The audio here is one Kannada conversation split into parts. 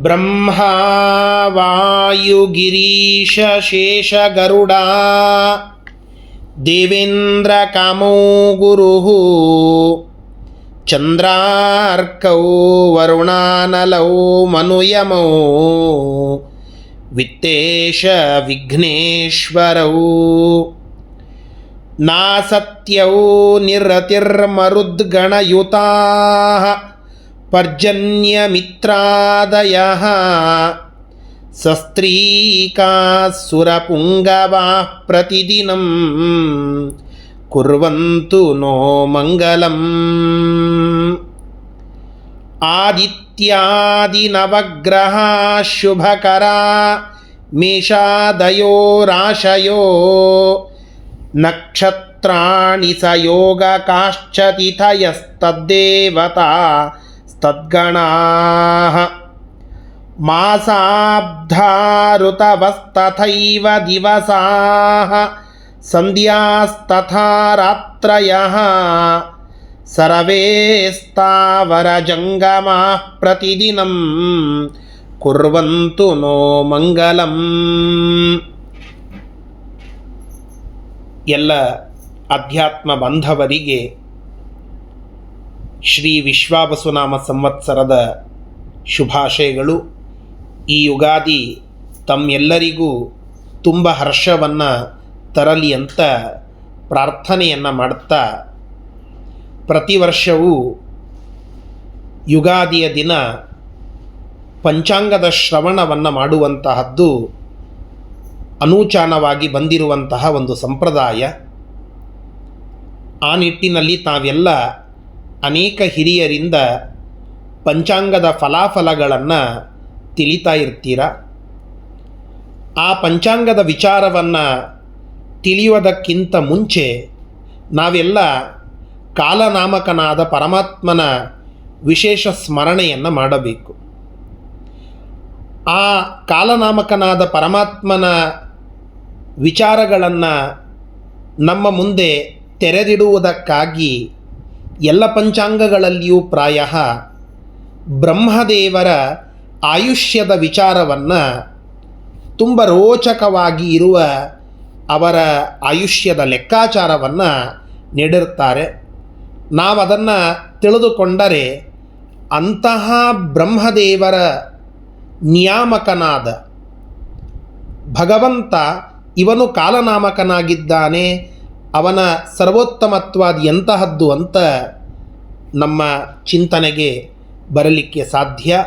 ब्रह्मा वायुगिरीशेषगरुडा देवेन्द्रकामो गुरुः चन्द्रार्कौ वरुणानलौ मनुयमौ वित्तेशविघ्नेश्वरौ नासत्यौ निरतिर्मरुद्गणयुताः పర్జన్యమిత్రాదయ సస్త్రీకాసురపుంగవా ప్రతిదినం కుర్వంతు నో మంగళం. ఆదిత్యాదినవగ్రహా శుభకరా మేషాదయోరాశయో నక్షత్రాణి సయోగకాశ్చతిథయస్తద్దేవతా नक्षत्राणि स योगकाश्च तिथयस्तद्देवता स्तद्गणाः मासाब्धारुतवस्तथैव दिवसाः सन्ध्यास्तथा रात्रयः सर्वे स्थावरजङ्गमाः प्रतिदिनं कुर्वन्तु नो मङ्गलम् ಎಲ್ಲ ಅಧ್ಯಾತ್ಮ ಬಾಂಧವರಿಗೆ ಶ್ರೀ ವಿಶ್ವಾಬಸುನಾಮ ಸಂವತ್ಸರದ ಶುಭಾಶಯಗಳು. ಈ ಯುಗಾದಿ ತಮ್ಮೆಲ್ಲರಿಗೂ ತುಂಬ ಹರ್ಷವನ್ನು ತರಲಿ ಅಂತ ಪ್ರಾರ್ಥನೆಯನ್ನು ಮಾಡುತ್ತಾ ಪ್ರತಿ ವರ್ಷವೂ ಯುಗಾದಿಯ ದಿನ ಪಂಚಾಂಗದ ಶ್ರವಣವನ್ನು ಮಾಡುವಂತಹದ್ದು ಅನೂಚಾನವಾಗಿ ಬಂದಿರುವಂತಹ ಒಂದು ಸಂಪ್ರದಾಯ. ಆ ನಿಟ್ಟಿನಲ್ಲಿ ತಾವೆಲ್ಲ ಅನೇಕ ಹಿರಿಯರಿಂದ ಪಂಚಾಂಗದ ಫಲಾಫಲಗಳನ್ನು ತಿಳಿತಾ ಇರ್ತೀರ? ಆ ಪಂಚಾಂಗದ ವಿಚಾರವನ್ನು ತಿಳಿಯುವುದಕ್ಕಿಂತ ಮುಂಚೆ ನಾವೆಲ್ಲ ಕಾಲನಾಮಕನಾದ ಪರಮಾತ್ಮನ ವಿಶೇಷ ಸ್ಮರಣೆಯನ್ನು ಮಾಡಬೇಕು. ಆ ಕಾಲನಾಮಕನಾದ ಪರಮಾತ್ಮನ ವಿಚಾರಗಳನ್ನು ನಮ್ಮ ಮುಂದೆ ತೆರೆದಿಡುವುದಕ್ಕಾಗಿ ಎಲ್ಲ ಪಂಚಾಂಗಗಳಲ್ಲಿಯೂ ಪ್ರಾಯ ಬ್ರಹ್ಮದೇವರ ಆಯುಷ್ಯದ ವಿಚಾರವನ್ನು ತುಂಬ ರೋಚಕವಾಗಿ ಇರುವ ಅವರ ಆಯುಷ್ಯದ ಲೆಕ್ಕಾಚಾರವನ್ನು ನೀಡಿರ್ತಾರೆ ನಾವದನ್ನು ತಿಳಿದುಕೊಂಡರೆ ಅಂತಹ ಬ್ರಹ್ಮದೇವರ ನಿಯಾಮಕನಾದ ಭಗವಂತ ಇವನು ಕಾಲನಾಮಕನಾಗಿದ್ದಾನೆ ಅವನ ಸರ್ವೋತ್ತಮತ್ವಾದ ಎಂತಹದ್ದು ಅಂತ ನಮ್ಮ ಚಿಂತನೆಗೆ ಬರಲಿಕ್ಕೆ ಸಾಧ್ಯ.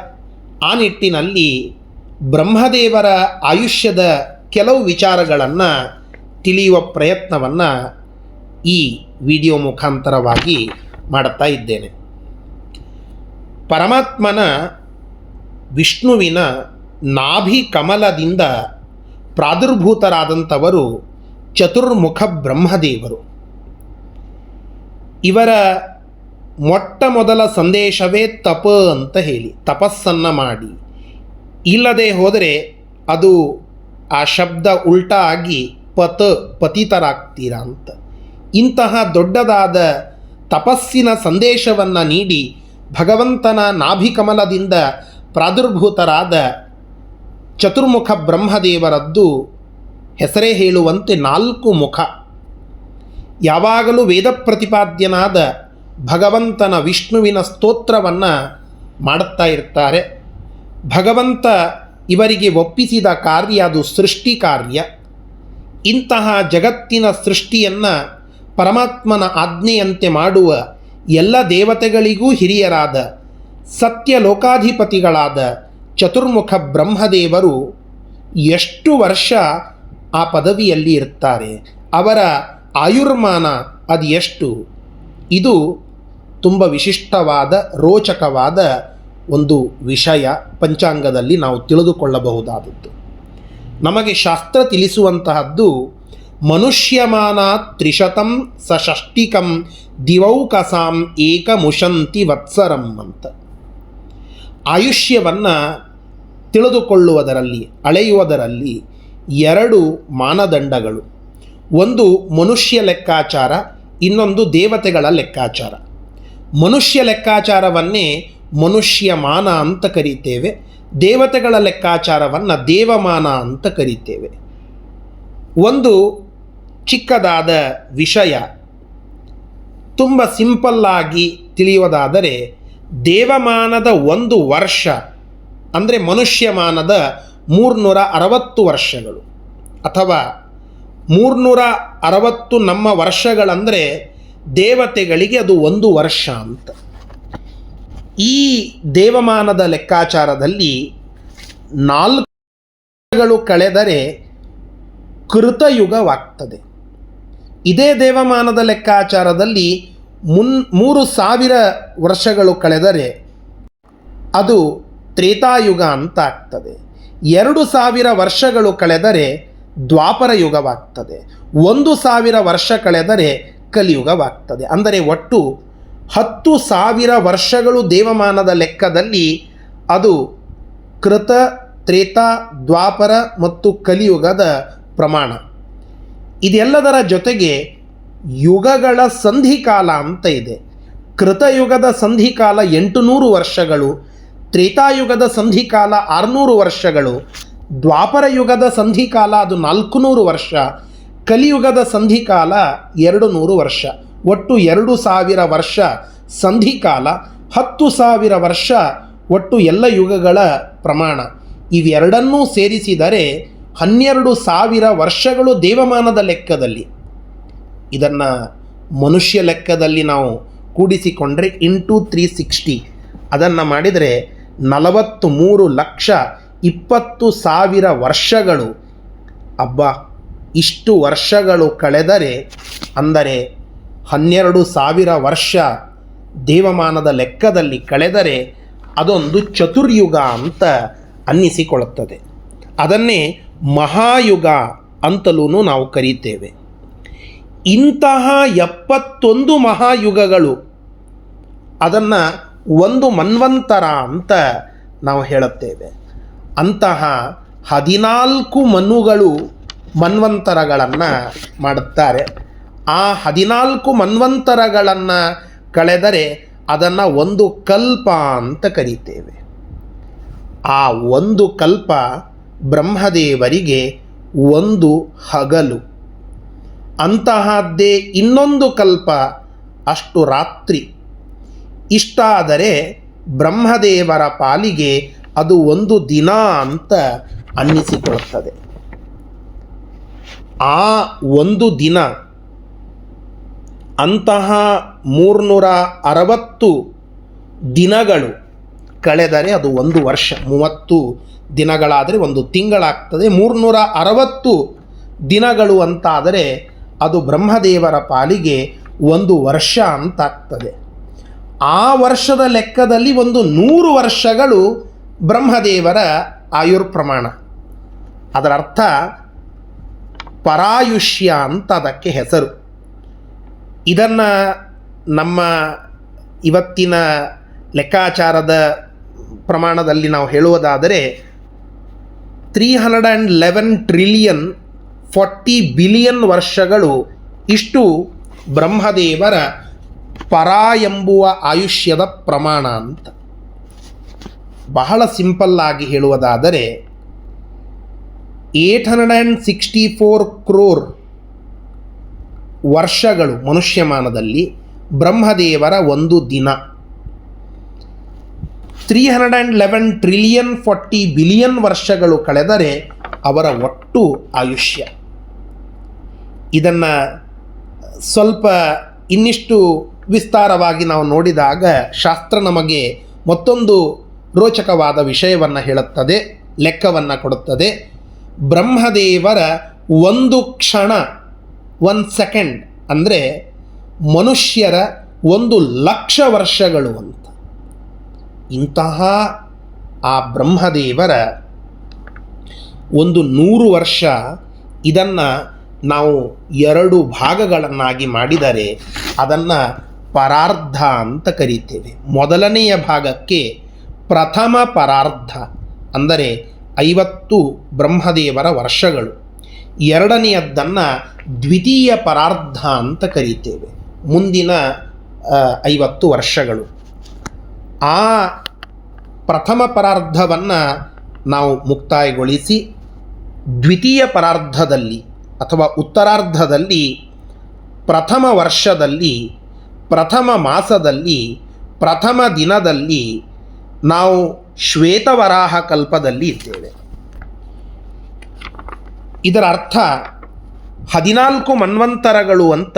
ಆ ನಿಟ್ಟಿನಲ್ಲಿ ಬ್ರಹ್ಮದೇವರ ಆಯುಷ್ಯದ ಕೆಲವು ವಿಚಾರಗಳನ್ನು ತಿಳಿಯುವ ಪ್ರಯತ್ನವನ್ನು ಈ ವಿಡಿಯೋ ಮುಖಾಂತರವಾಗಿ ಮಾಡುತ್ತಾ ಇದ್ದೇನೆ. ಪರಮಾತ್ಮನ ವಿಷ್ಣುವಿನ ನಾಭಿ ಕಮಲದಿಂದ ಪ್ರಾದುರ್ಭೂತರಾದಂಥವರು ಚತುರ್ಮುಖ ಬ್ರಹ್ಮದೇವರು ಇವರ ಮೊಟ್ಟ ಮೊದಲ ಸಂದೇಶವೇ ತಪ ಅಂತ ಹೇಳಿ, ತಪಸ್ಸನ್ನು ಮಾಡಿ. ಇಲ್ಲದೆ ಹೋದರೆ ಅದು ಆ ಶಬ್ದ ಉಲ್ಟಾ ಆಗಿ ಪತ, ಪತಿತರಾಗ್ತೀರಾ ಅಂತ. ಇಂತಹ ದೊಡ್ಡದಾದ ತಪಸ್ಸಿನ ಸಂದೇಶವನ್ನು ನೀಡಿ ಭಗವಂತನ ನಾಭಿಕಮಲದಿಂದ ಪ್ರಾದುರ್ಭೂತರಾದ ಚತುರ್ಮುಖ ಬ್ರಹ್ಮದೇವರದ್ದು ಹೆಸರೇ ಹೇಳುವಂತೆ ನಾಲ್ಕು ಮುಖ. ಯಾವಾಗಲೂ ವೇದ ಪ್ರತಿಪಾದ್ಯನಾದ ಭಗವಂತನ ವಿಷ್ಣುವಿನ ಸ್ತೋತ್ರವನ್ನು ಮಾಡುತ್ತಾ ಇರ್ತಾರೆ. ಭಗವಂತ ಇವರಿಗೆ ಒಪ್ಪಿಸಿದ ಕಾರ್ಯ ಅದು ಸೃಷ್ಟಿ ಕಾರ್ಯ. ಇಂತಹ ಜಗತ್ತಿನ ಸೃಷ್ಟಿಯನ್ನು ಪರಮಾತ್ಮನ ಆಜ್ಞೆಯಂತೆ ಮಾಡುವ ಎಲ್ಲ ದೇವತೆಗಳಿಗೂ ಹಿರಿಯರಾದ ಸತ್ಯ ಲೋಕಾಧಿಪತಿಗಳಾದ ಚತುರ್ಮುಖ ಬ್ರಹ್ಮದೇವರು ಎಷ್ಟು ವರ್ಷ ಆ ಪದವಿಯಲ್ಲಿ ಇರ್ತಾರೆ. ಅವರ ಆಯುರ್ಮಾನ ಅದು ಎಷ್ಟು ಇದು ತುಂಬ ವಿಶಿಷ್ಟವಾದ, ರೋಚಕವಾದ ಒಂದು ವಿಷಯ ಪಂಚಾಂಗದಲ್ಲಿ ನಾವು ತಿಳಿದುಕೊಳ್ಳಬಹುದಾದದ್ದು. ನಮಗೆ ಶಾಸ್ತ್ರ ತಿಳಿಸುವಂತಹದ್ದು ಮನುಷ್ಯಮಾನ ತ್ರಿಶತಂ ಸಷಷ್ಟಿಕಂ ದಿವೌಕಸಾಂ ಏಕಮುಷಂತಿ ವತ್ಸರಂ ಅಂತ. ಆಯುಷ್ಯವನ್ನು ತಿಳಿದುಕೊಳ್ಳುವುದರಲ್ಲಿ, ಅಳೆಯುವುದರಲ್ಲಿ ಎರಡು ಮಾನದಂಡಗಳು. ಒಂದು ಮನುಷ್ಯ ಲೆಕ್ಕಾಚಾರ, ಇನ್ನೊಂದು ದೇವತೆಗಳ ಲೆಕ್ಕಾಚಾರ. ಮನುಷ್ಯ ಲೆಕ್ಕಾಚಾರವನ್ನೇ ಮನುಷ್ಯ ಮಾನ ಅಂತ ಕರೀತೇವೆ, ದೇವತೆಗಳ ಲೆಕ್ಕಾಚಾರವನ್ನು ದೇವಮಾನ ಅಂತ ಕರೀತೇವೆ. ಒಂದು ಚಿಕ್ಕದಾದ ವಿಷಯ, ತುಂಬ ಸಿಂಪಲ್ಲಾಗಿ ತಿಳಿಯುವುದಾದರೆ, ದೇವಮಾನದ ಒಂದು ವರ್ಷ, ಅಂದರೆ ಮನುಷ್ಯಮಾನದ ಮೂರ್ನೂರ ಅರವತ್ತು ವರ್ಷಗಳು. ಅಥವಾ ಮೂರ್ನೂರ ಅರವತ್ತು ನಮ್ಮ ವರ್ಷಗಳಂದರೆ ದೇವತೆಗಳಿಗೆ ಅದು ಒಂದು ವರ್ಷ ಅಂತ. ಈ ದೇವಮಾನದ ಲೆಕ್ಕಾಚಾರದಲ್ಲಿ ನಾಲ್ಕು ಕಳೆದರೆ ಕೃತಯುಗವಾಗ್ತದೆ. ಇದೇ ದೇವಮಾನದ ಲೆಕ್ಕಾಚಾರದಲ್ಲಿ ಮುನ್ ಮೂರು ಸಾವಿರ ವರ್ಷಗಳು ಕಳೆದರೆ ಅದು ತ್ರೇತಾಯುಗ ಅಂತ ಆಗ್ತದೆ. ಎರಡು ಸಾವಿರ ವರ್ಷಗಳು ಕಳೆದರೆ ದ್ವಾಪರ ಯುಗವಾಗ್ತದೆ. ಒಂದು ಸಾವಿರ ವರ್ಷ ಕಳೆದರೆ ಕಲಿಯುಗವಾಗ್ತದೆ. ಅಂದರೆ ಒಟ್ಟು ಹತ್ತು ಸಾವಿರ ವರ್ಷಗಳು ದೇವಮಾನದ ಲೆಕ್ಕದಲ್ಲಿ ಅದು ಕೃತ, ತ್ರೇತ, ದ್ವಾಪರ ಮತ್ತು ಕಲಿಯುಗದ ಪ್ರಮಾಣ. ಇದೆಲ್ಲದರ ಜೊತೆಗೆ ಯುಗಗಳ ಸಂಧಿಕಾಲ ಅಂತ ಇದೆ. ಕೃತಯುಗದ ಸಂಧಿಕಾಲ ಎಂಟುನೂರು ವರ್ಷಗಳು ತ್ರೇತಾಯುಗದ ಸಂಧಿಕಾಲ ಆರುನೂರು ವರ್ಷಗಳು ದ್ವಾಪರ ಯುಗದ ಸಂಧಿಕಾಲ ಅದು ನಾಲ್ಕು ನೂರು ವರ್ಷ, ಕಲಿಯುಗದ ಸಂಧಿಕಾಲ ಎರಡು ನೂರು ವರ್ಷ. ಒಟ್ಟು ಎರಡು ಸಾವಿರ ವರ್ಷ ಸಂಧಿಕಾಲ, ಹತ್ತು ಸಾವಿರ ವರ್ಷ ಒಟ್ಟು ಎಲ್ಲ ಯುಗಗಳ ಪ್ರಮಾಣ. ಇವೆರಡನ್ನೂ ಸೇರಿಸಿದರೆ ಹನ್ನೆರಡು ಸಾವಿರ ವರ್ಷಗಳು ದೇವಮಾನದ ಲೆಕ್ಕದಲ್ಲಿ. ಇದನ್ನು ಮನುಷ್ಯ ಲೆಕ್ಕದಲ್ಲಿ ನಾವು ಕೂಡಿಸಿಕೊಂಡ್ರೆ ಇಂಟು ತ್ರೀ ಸಿಕ್ಸ್ಟಿ. ಅದನ್ನು ಮಾಡಿದರೆ ನಲವತ್ತು ಮೂರು ಲಕ್ಷ ಇಪ್ಪತ್ತು ಸಾವಿರ ವರ್ಷಗಳು. ಅಬ್ಬ, ಇಷ್ಟು ವರ್ಷಗಳು ಕಳೆದರೆ, ಅಂದರೆ ಹನ್ನೆರಡು ಸಾವಿರ ವರ್ಷ ದೇವಮಾನದ ಲೆಕ್ಕದಲ್ಲಿ ಕಳೆದರೆ ಅದೊಂದು ಚತುರ್ಯುಗ ಅಂತ ಅನ್ನಿಸಿಕೊಳ್ಳುತ್ತದೆ. ಅದನ್ನೇ ಮಹಾಯುಗ ಅಂತಲೂ ನಾವು ಕರೀತೇವೆ. ಇಂತಹ ಎಪ್ಪತ್ತೊಂದು ಮಹಾಯುಗಗಳು, ಅದನ್ನು ಒಂದು ಮನ್ವಂತರ ಅಂತ ನಾವು ಹೇಳುತ್ತೇವೆ. ಅಂತಹ ಹದಿನಾಲ್ಕು ಮನುಗಳು ಮನ್ವಂತರಗಳನ್ನು ಮಾಡುತ್ತಾರೆ. ಆ ಹದಿನಾಲ್ಕು ಮನ್ವಂತರಗಳನ್ನು ಕಳೆದರೆ ಅದನ್ನು ಒಂದು ಕಲ್ಪ ಅಂತ ಕರೀತೇವೆ. ಆ ಒಂದು ಕಲ್ಪ ಬ್ರಹ್ಮದೇವರಿಗೆ ಒಂದು ಹಗಲು. ಅಂತಹದ್ದೇ ಇನ್ನೊಂದು ಕಲ್ಪ ಅಷ್ಟು ರಾತ್ರಿ. ಇಷ್ಟಾದರೆ ಬ್ರಹ್ಮದೇವರ ಪಾಲಿಗೆ ಅದು ಒಂದು ದಿನ ಅಂತ ಅನ್ನಿಸಿಕೊಳ್ಳುತ್ತದೆ. ಆ ಒಂದು ದಿನ ಅಂತಹ ಮೂರ್ನೂರ ಅರವತ್ತು ದಿನಗಳು ಕಳೆದರೆ ಅದು ಒಂದು ವರ್ಷ. ಮೂವತ್ತು ದಿನಗಳಾದರೆ ಒಂದು ತಿಂಗಳಾಗ್ತದೆ. ಮೂರ್ನೂರ ಅರವತ್ತು ದಿನಗಳು ಅಂತಾದರೆ ಅದು ಬ್ರಹ್ಮದೇವರ ಪಾಲಿಗೆ ಒಂದು ವರ್ಷ ಅಂತಾಗ್ತದೆ. ಆ ವರ್ಷದ ಲೆಕ್ಕದಲ್ಲಿ ಒಂದು ನೂರು ವರ್ಷಗಳು ಬ್ರಹ್ಮದೇವರ ಆಯುರ್ ಪ್ರಮಾಣ ಅದರ ಅರ್ಥ ಪರಾಯುಷ್ಯ ಅಂತ ಅದಕ್ಕೆ ಹೆಸರು. ಇದನ್ನು ನಮ್ಮ ಇವತ್ತಿನ ಲೆಕ್ಕಾಚಾರದ ಪ್ರಮಾಣದಲ್ಲಿ ನಾವು ಹೇಳುವುದಾದರೆ three hundred and eleven trillion forty billion ವರ್ಷಗಳು ಇಷ್ಟು ಬ್ರಹ್ಮದೇವರ ಪರ ಎಂಬುವ ಆಯುಷ್ಯದ ಪ್ರಮಾಣ ಅಂತ. ಬಹಳ ಸಿಂಪಲ್ಲಾಗಿ ಹೇಳುವುದಾದರೆ, eight hundred and sixty four crore ವರ್ಷಗಳು ಮನುಷ್ಯಮಾನದಲ್ಲಿ ಬ್ರಹ್ಮದೇವರ ಒಂದು ದಿನ. Three hundred and eleven trillion forty billion ವರ್ಷಗಳು ಕಳೆದರೆ ಅವರ ಒಟ್ಟು ಆಯುಷ್ಯ. ಇದನ್ನು ಸ್ವಲ್ಪ ಇನ್ನಿಷ್ಟು ವಿಸ್ತಾರವಾಗಿ ನಾವು ನೋಡಿದಾಗ ಶಾಸ್ತ್ರ ನಮಗೆ ಮತ್ತೊಂದು ರೋಚಕವಾದ ವಿಷಯವನ್ನು ಹೇಳುತ್ತದೆ, ಲೆಕ್ಕವನ್ನು ಕೊಡುತ್ತದೆ. ಬ್ರಹ್ಮದೇವರ ಒಂದು ಕ್ಷಣ ಒನ್ ಸೆಕೆಂಡ್ ಅಂದರೆ ಮನುಷ್ಯರ ಒಂದು ಲಕ್ಷ ವರ್ಷಗಳು ಅಂತ. ಇಂತಹ ಆ ಬ್ರಹ್ಮದೇವರ ಒಂದು ನೂರು ವರ್ಷ ಇದನ್ನು ನಾವು ಎರಡು ಭಾಗಗಳನ್ನಾಗಿ ಮಾಡಿದರೆ ಅದನ್ನು ಪರಾರ್ಧ ಅಂತ ಕರೀತೇವೆ. ಮೊದಲನೆಯ ಭಾಗಕ್ಕೆ ಪ್ರಥಮ ಪರಾರ್ಧ ಅಂದರೆ ಐವತ್ತು ಬ್ರಹ್ಮದೇವರ ವರ್ಷಗಳು. ಎರಡನೆಯದ್ದನ್ನು ದ್ವಿತೀಯ ಪರಾರ್ಧ ಅಂತ ಕರೀತೇವೆ. ಮುಂದಿನ ಐವತ್ತು ವರ್ಷಗಳು. ಆ ಪ್ರಥಮ ಪರಾರ್ಧವನ್ನು ನಾವು ಮುಕ್ತಾಯಗೊಳಿಸಿ ದ್ವಿತೀಯ ಪರಾರ್ಧದಲ್ಲಿ ಅಥವಾ ಉತ್ತರಾರ್ಧದಲ್ಲಿ ಪ್ರಥಮ ವರ್ಷದಲ್ಲಿ ಪ್ರಥಮ ಮಾಸದಲ್ಲಿ, ಪ್ರಥಮ ದಿನದಲ್ಲಿ ನಾವು ಶ್ವೇತವರಾಹ ಕಲ್ಪದಲ್ಲಿ ಇದ್ದೇವೆ. ಇದರ ಅರ್ಥ ಹದಿನಾಲ್ಕು ಮನ್ವಂತರಗಳು ಅಂತ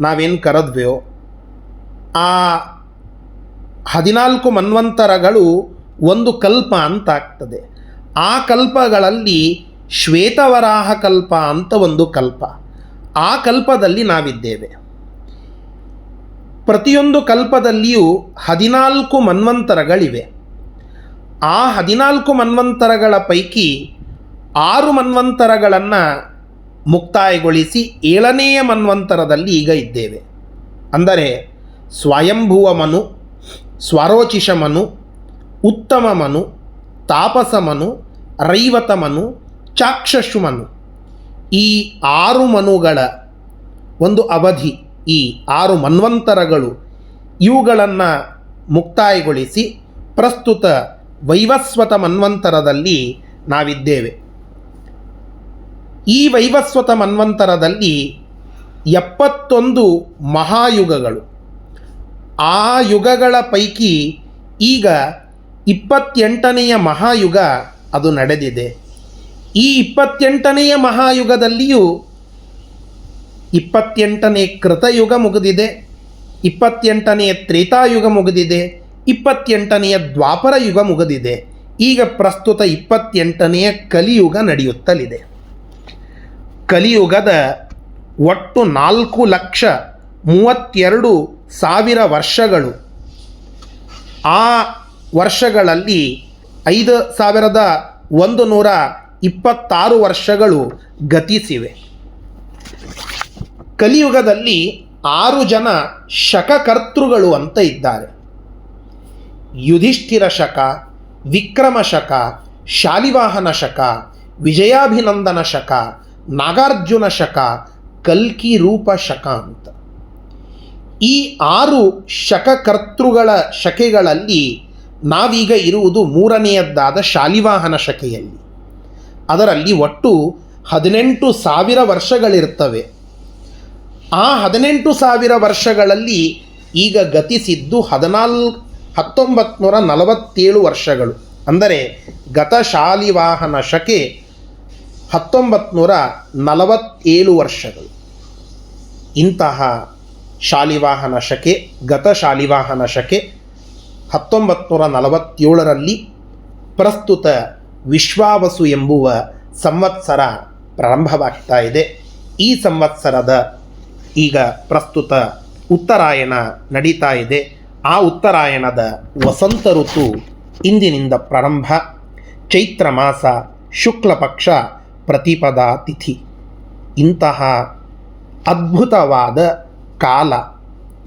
ನಾವೇನು ಕರೆದ್ವೋ, ಆ ಹದಿನಾಲ್ಕು ಮನ್ವಂತರಗಳು ಒಂದು ಕಲ್ಪ ಅಂತ ಆಗ್ತದೆ ಆ ಕಲ್ಪಗಳಲ್ಲಿ ಶ್ವೇತವರಾಹ ಕಲ್ಪ ಅಂತ ಒಂದು ಕಲ್ಪ. ಆ ಕಲ್ಪದಲ್ಲಿ ನಾವಿದ್ದೇವೆ. ಪ್ರತಿಯೊಂದು ಕಲ್ಪದಲ್ಲಿಯೂ ಹದಿನಾಲ್ಕು ಮನ್ವಂತರಗಳಿವೆ. ಆ ಹದಿನಾಲ್ಕು ಮನ್ವಂತರಗಳ ಪೈಕಿ ಆರು ಮನ್ವಂತರಗಳನ್ನು ಮುಕ್ತಾಯಗೊಳಿಸಿ ಏಳನೆಯ ಮನ್ವಂತರದಲ್ಲಿ ಈಗ ಇದ್ದೇವೆ. ಅಂದರೆ ಸ್ವಯಂಭುವ ಮನು, ಸ್ವರೋಚಿಷ ಮನು, ಉತ್ತಮ ಮನು, ತಾಪಸ ಮನು, ರೈವತ ಮನು ಚಾಕ್ಷಶು ಮನು. ಈ ಆರು ಮನುಗಳ ಒಂದು ಅವಧಿ ಈ ಆರು ಮನ್ವಂತರಗಳು ಇವುಗಳನ್ನು ಮುಕ್ತಾಯಗೊಳಿಸಿ ಪ್ರಸ್ತುತ ವೈವಸ್ವತ ಮನ್ವಂತರದಲ್ಲಿ ನಾವಿದ್ದೇವೆ. ಈ ವೈವಸ್ವತ ಮನ್ವಂತರದಲ್ಲಿ ಎಪ್ಪತ್ತೊಂದು ಮಹಾಯುಗಗಳು. ಆ ಯುಗಗಳ ಪೈಕಿ ಈಗ ಇಪ್ಪತ್ತೆಂಟನೆಯ ಮಹಾಯುಗ ಅದು ನಡೆದಿದೆ. ಈ ಇಪ್ಪತ್ತೆಂಟನೆಯ ಮಹಾಯುಗದಲ್ಲಿಯೂ ಇಪ್ಪತ್ತೆಂಟನೇ ಕೃತಯುಗ ಮುಗಿದಿದೆ ಇಪ್ಪತ್ತೆಂಟನೆಯ ತ್ರೇತಾಯುಗ ಮುಗಿದಿದೆ ಇಪ್ಪತ್ತೆಂಟನೆಯ ದ್ವಾಪರ ಯುಗ ಮುಗಿದಿದೆ. ಈಗ ಪ್ರಸ್ತುತ ಇಪ್ಪತ್ತೆಂಟನೆಯ ಕಲಿಯುಗ ನಡೆಯುತ್ತಲಿದೆ. ಕಲಿಯುಗದ ಒಟ್ಟು ನಾಲ್ಕು ಲಕ್ಷ ಮೂವತ್ತೆರಡು ಸಾವಿರ ವರ್ಷಗಳು. ಆ ವರ್ಷಗಳಲ್ಲಿ ಐದು ಸಾವಿರದ ಒಂದು ನೂರ ಇಪ್ಪತ್ತಾರು ವರ್ಷಗಳು ಗತಿಸಿವೆ. ಕಲಿಯುಗದಲ್ಲಿ ಆರು ಜನ ಶಕಕರ್ತೃಗಳು ಅಂತ ಇದ್ದಾರೆ. ಯುಧಿಷ್ಠಿರ ಶಕ, ವಿಕ್ರಮ ಶಕ, ಶಾಲಿವಾಹನ ಶಕ, ವಿಜಯಾಭಿನಂದನ ಶಕ, ನಾಗಾರ್ಜುನ ಶಕ ಕಲ್ಕಿ ರೂಪ ಶಕ ಅಂತ. ಈ ಆರು ಶಕಕರ್ತೃಗಳ ಶಕೆಗಳಲ್ಲಿ ನಾವೀಗ ಇರುವುದು ಮೂರನೆಯದ್ದಾದ ಶಾಲಿವಾಹನ ಶಕೆಯಲ್ಲಿ. ಅದರಲ್ಲಿ ಒಟ್ಟು ಹದಿನೆಂಟು ಸಾವಿರ ವರ್ಷಗಳಿರ್ತವೆ. ಆ ಹದಿನೆಂಟು ಸಾವಿರ ವರ್ಷಗಳಲ್ಲಿ ಈಗ ಗತಿಸಿದ್ದು ಹದಿನಾಲ್ ಹತ್ತೊಂಬತ್ತು ನೂರ ನಲವತ್ತೇಳು ವರ್ಷಗಳು. ಅಂದರೆ ಗತಶಾಲಿವಾಹನ ಶಕೆ ಹತ್ತೊಂಬತ್ತು ನೂರ ನಲವತ್ತೇಳು ವರ್ಷಗಳು. ಇಂತಹ ಶಾಲಿವಾಹನ ಶಕೆ ಗತ ಶಾಲಿವಾಹನ ಶಕೆ ಹತ್ತೊಂಬತ್ತು ನೂರ ನಲವತ್ತೇಳರಲ್ಲಿ ಪ್ರಸ್ತುತ ವಿಶ್ವಾವಸು ಎಂಬುವ ಸಂವತ್ಸರ ಪ್ರಾರಂಭವಾಗ್ತಾ ಇದೆ. ಈ ಸಂವತ್ಸರದ ಈಗ ಪ್ರಸ್ತುತ ಉತ್ತರಾಯಣ ನಡೀತಾ ಇದೆ. ಆ ಉತ್ತರಾಯಣದ ವಸಂತ ಋತು ಇಂದಿನಿಂದ ಪ್ರಾರಂಭ. ಚೈತ್ರ ಮಾಸ, ಶುಕ್ಲ ಪಕ್ಷ, ಪ್ರತಿಪದಾ ತಿಥಿ. ಇಂತಹ ಅದ್ಭುತವಾದ ಕಾಲ,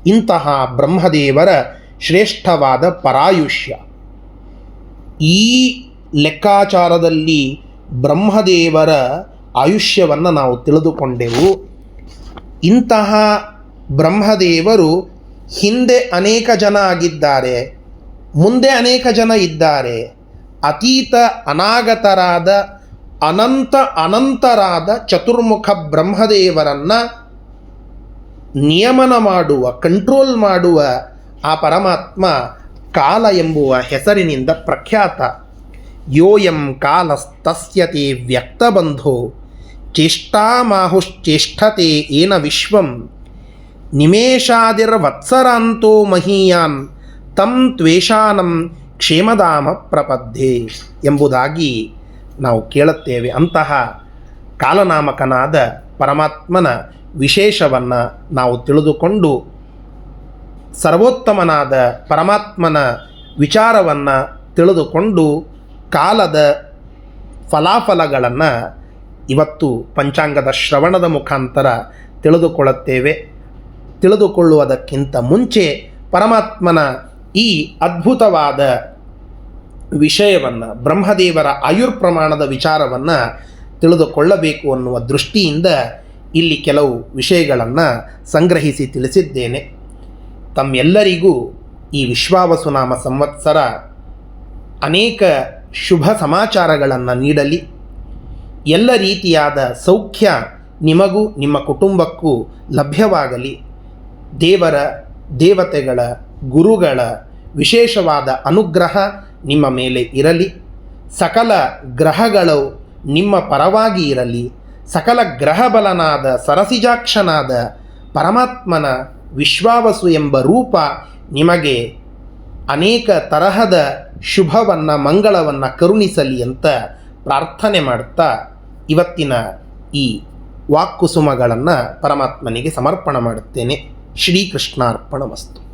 ಇಂತಹ ಬ್ರಹ್ಮದೇವರ ಶ್ರೇಷ್ಠವಾದ ಪರಾಯುಷ್ಯ. ಈ ಲೆಕ್ಕಾಚಾರದಲ್ಲಿ ಬ್ರಹ್ಮದೇವರ ಆಯುಷ್ಯವನ್ನು ನಾವು ತಿಳಿದುಕೊಂಡೆವು. ಇಂತಹ ಬ್ರಹ್ಮದೇವರು ಹಿಂದೆ ಅನೇಕ ಜನ ಆಗಿದ್ದಾರೆ, ಮುಂದೆ ಅನೇಕ ಜನ ಇದ್ದಾರೆ. ಅತೀತ ಅನಾಗತರಾದ, ಅನಂತ ಅನಂತರಾದ ಚತುರ್ಮುಖ ಬ್ರಹ್ಮದೇವರನ್ನು ನಿಯಮನ ಮಾಡುವ ಕಂಟ್ರೋಲ್ ಮಾಡುವ ಆ ಪರಮಾತ್ಮ ಕಾಲ ಎಂಬುವ ಹೆಸರಿನಿಂದ ಪ್ರಖ್ಯಾತ. ಯೋಯಂ ಕಾಲಸ್ತಸ್ಯತೆ ವ್ಯಕ್ತಬಂಧೋ ಚೇಷ್ಟಾಮಾಹುಶ್ಚೇಷ್ಠತೆ ಏನ ವಿಶ್ವಂ ನಿಮೇಷಾದಿರ್ವತ್ಸರಾಂತೋ ಮಹೀಯಾನ್ ತಂ ತ್ವೇಷಾನಂ ಕ್ಷೇಮಧಾಮ ಪ್ರಪದ್ಧೆ ಎಂಬುದಾಗಿ ನಾವು ಕೇಳುತ್ತೇವೆ. ಅಂತಹ ಕಾಲನಾಮಕನಾದ ಪರಮಾತ್ಮನ ವಿಶೇಷವನ್ನು ನಾವು ತಿಳಿದುಕೊಂಡು ಸರ್ವೋತ್ತಮನಾದ ಪರಮಾತ್ಮನ ವಿಚಾರವನ್ನು ತಿಳಿದುಕೊಂಡು ಕಾಲದ ಫಲಾಫಲಗಳನ್ನು ಇವತ್ತು ಪಂಚಾಂಗದ ಶ್ರವಣದ ಮುಖಾಂತರ ತಿಳಿದುಕೊಳ್ಳುತ್ತೇವೆ. ತಿಳಿದುಕೊಳ್ಳುವುದಕ್ಕಿಂತ ಮುಂಚೆ ಪರಮಾತ್ಮನ ಈ ಅದ್ಭುತವಾದ ವಿಷಯವನ್ನು, ಬ್ರಹ್ಮದೇವರ ಆಯುರ್ಪ್ರಮಾಣದ ವಿಚಾರವನ್ನು ತಿಳಿದುಕೊಳ್ಳಬೇಕು ಅನ್ನುವ ದೃಷ್ಟಿಯಿಂದ ಇಲ್ಲಿ ಕೆಲವು ವಿಷಯಗಳನ್ನು ಸಂಗ್ರಹಿಸಿ ತಿಳಿಸಿದ್ದೇನೆ. ತಮ್ಮೆಲ್ಲರಿಗೂ ಈ ವಿಶ್ವಾವಸುನಾಮ ಸಂವತ್ಸರ ಅನೇಕ ಶುಭ ಸಮಾಚಾರಗಳನ್ನು ನೀಡಲಿ. ಎಲ್ಲ ರೀತಿಯಾದ ಸೌಖ್ಯ ನಿಮಗೂ, ನಿಮ್ಮ ಕುಟುಂಬಕ್ಕೂ ಲಭ್ಯವಾಗಲಿ. ದೇವರ, ದೇವತೆಗಳ, ಗುರುಗಳ ವಿಶೇಷವಾದ ಅನುಗ್ರಹ ನಿಮ್ಮ ಮೇಲೆ ಇರಲಿ. ಸಕಲ ಗ್ರಹಗಳು ನಿಮ್ಮ ಪರವಾಗಿ ಇರಲಿ. ಸಕಲ ಗ್ರಹಬಲನಾದ ಸರಸಿಜಾಕ್ಷನಾದ ಪರಮಾತ್ಮನ ವಿಶ್ವಾವಸು ಎಂಬ ರೂಪ ನಿಮಗೆ ಅನೇಕ ತರಹದ ಶುಭವನ್ನು, ಮಂಗಳವನ್ನು ಕರುಣಿಸಲಿ ಅಂತ ಪ್ರಾರ್ಥನೆ ಮಾಡ್ತಾ ಇವತ್ತಿನ ಈ ವಾಕ್ಕುಸುಮಗಳನ್ನು ಪರಮಾತ್ಮನಿಗೆ ಸಮರ್ಪಣ ಮಾಡುತ್ತೇನೆ. ಶ್ರೀಕೃಷ್ಣಾರ್ಪಣ ವಸ್ತು